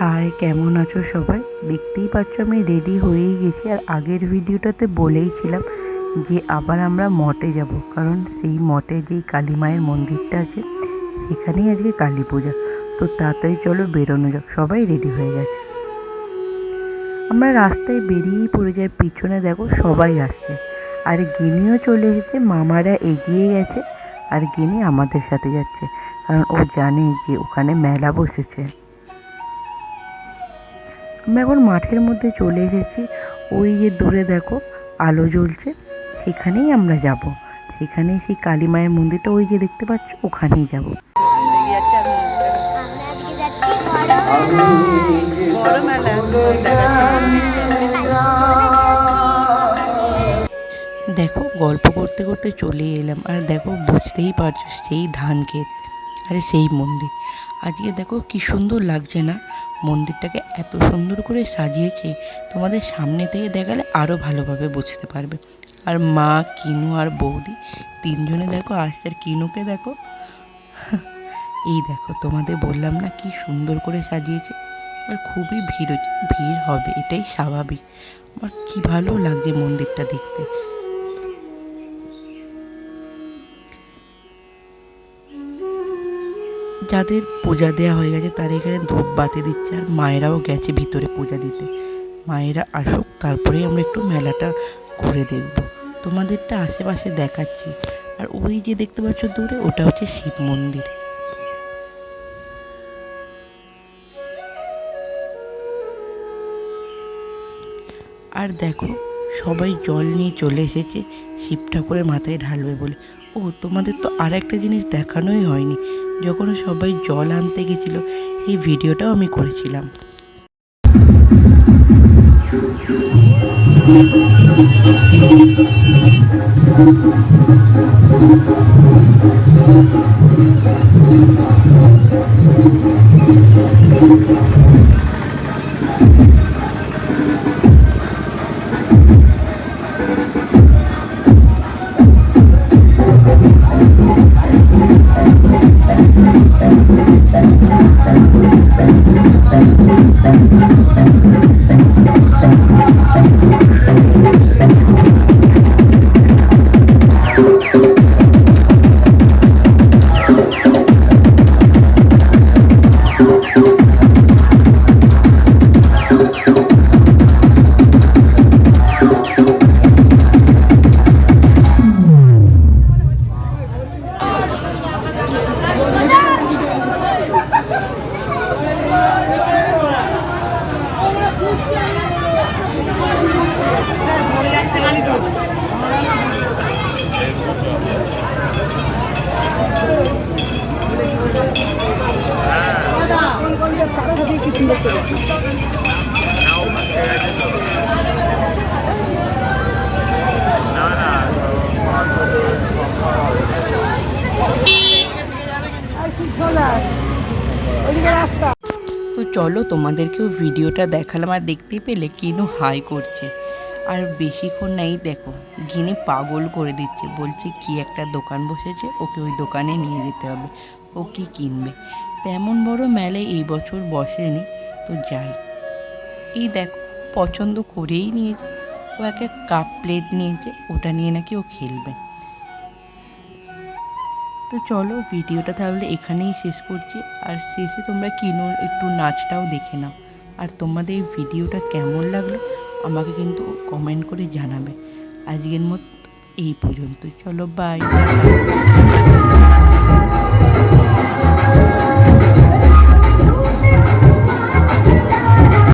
High, কেমন আছো সবাই? দেখতেই পাচ্ছ আমি রেডি হয়েই গেছি। আর আগের ভিডিওটাতে বলেইছিলাম যে আবার আমরা মঠে যাব। কারণ সেই মঠে যেই কালী মায়ের মন্দিরটা আছে, সেখানেই আজকে কালী পূজা। তো তাড়াতাড়ি চলো বেরোনো যাক। সবাই রেডি হয়ে গেছে। আমরা রাস্তায় বেরিয়েই পড়ে যাই। পিছনে দেখো সবাই আসছে। আর গিনিও চলে এসেছে। মামারা এগিয়ে গেছে। আর গিনি আমাদের সাথে যাচ্ছে। কারণ ও জানে যে ওখানে মেলা বসেছে। আমরা এখন মাঠের মধ্যে চলে এসেছি। ওই যে দূরে দেখো, আলো জ্বলছে, সেখানেই আমরা যাব। সেখানেই সেই কালী মায়ের মন্দিরটা, ওই যে দেখতে পাচ্ছ, ওখানেই যাব। দেখো, গল্প করতে করতে চলে এলাম। আর দেখো, বুঝতেই পারছ, সেই ধান ক্ষেত আরে সেই মন্দির। আজকে দেখো, কি সুন্দর লাগছে না? মন্দিরটাকে এত সুন্দর করে সাজিয়েছে, তোমাদের সামনে থেকে দেখালে আরও ভালোভাবে বুঝতে পারবে। আর মা, কিনু আর বৌদি তিনজনে দেখো আজকের কিনুকে দেখো। এই দেখো, তোমাদের বললাম না কি সুন্দর করে সাজিয়েছে। আর খুবই ভিড় ভিড় হবে, এটাই স্বাভাবিক। আমার কি ভালো লাগছে মন্দিরটা দেখতে। যাদের পূজা দেওয়া হয়ে গেছে, তারা এখানে ধূপ বাতি দিচ্ছে আর মায়েরাও গেছে ভিতরে পূজা দিতে। মায়েরা আসুক, তারপরেই আমরা একটু মেলাটা ঘুরে দেখব। তোমাদেরটা আশেপাশে দেখাচ্ছি। আর ওই যে দেখতে পাচ্ছ দূরে, ওটা হচ্ছে শিব মন্দির। আর দেখো, সবাই জল নিয়ে চলে এসেছে, শিব ঠাকুরের মাথায় ঢালবে বলে। ও, তোমাদের তো আর একটা জিনিস দেখানোই হয়নি। যখন সবাই জল আনতে গেছিল সেই ভিডিওটাও আমি করেছিলাম। Thank you. তো চলো তোমাদেরকেও ভিডিওটা দেখালাম আর দেখতে পেলে কিনু হাই করছে। আর বেশিক্ষণ নেই, দেখো, গিনি পাগল করে দিচ্ছে। বলছে, কি একটা দোকান বসেছে, ওকে ওই দোকানে নিয়ে যেতে হবে। ও কি কিনবে? তেমন বড় মেলায় এই বছর বসেনি। তো যাই। এই দেখো, পছন্দ করেই নিয়েছে। ও একটা কাপ প্লেট নিয়েছে, ওটা নিয়ে নাকি ও খেলবে। তো চলো, ভিডিওটা তাহলে এখানেই শেষ করছি। আর শেষে তোমরা কিনোর একটু নাচটাও দেখে নাও। আর তোমাদের এই ভিডিওটা কেমন লাগল, আমাকে কিন্তু কমেন্ট করে জানাবে। আজকের মতো এই পর্যন্ত। চলো বাই